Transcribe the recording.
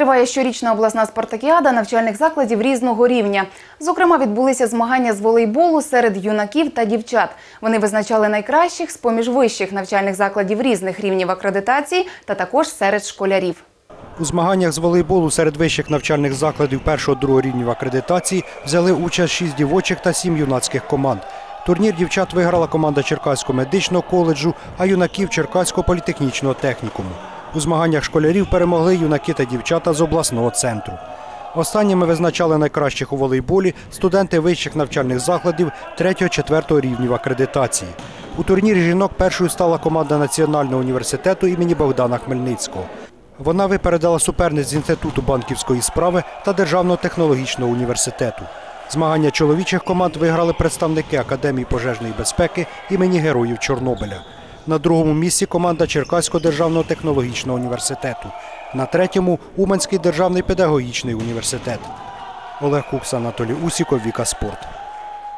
Триває щорічна обласна спартакіада навчальних закладів різного рівня. Зокрема, відбулися змагання з волейболу серед юнаків та дівчат. Вони визначали найкращих з поміж вищих навчальних закладів різних рівнів акредитації та також серед школярів. У змаганнях з волейболу серед вищих навчальних закладів першого-другого рівнів акредитації взяли участь шість дівочих та сім юнацьких команд. Турнір дівчат виграла команда Черкаського медичного коледжу, а юнаків Черкаського політехнічного технікуму. У змаганнях школярів перемогли юнаки та дівчата з обласного центру. Останніми визначали найкращих у волейболі студенти вищих навчальних закладів 3-4 рівнів акредитації. У турнірі жінок першою стала команда Національного університету імені Богдана Хмельницького. Вона випередила суперниць з Інституту банківської справи та Державного технологічного університету. Змагання чоловічих команд виграли представники Академії пожежної безпеки імені Героїв Чорнобиля. На другому місці команда Черкаського державного технологічного університету. На третьому Уманський державний педагогічний університет. Олег Кукс, Анатолій Усіков, Віка Спорт.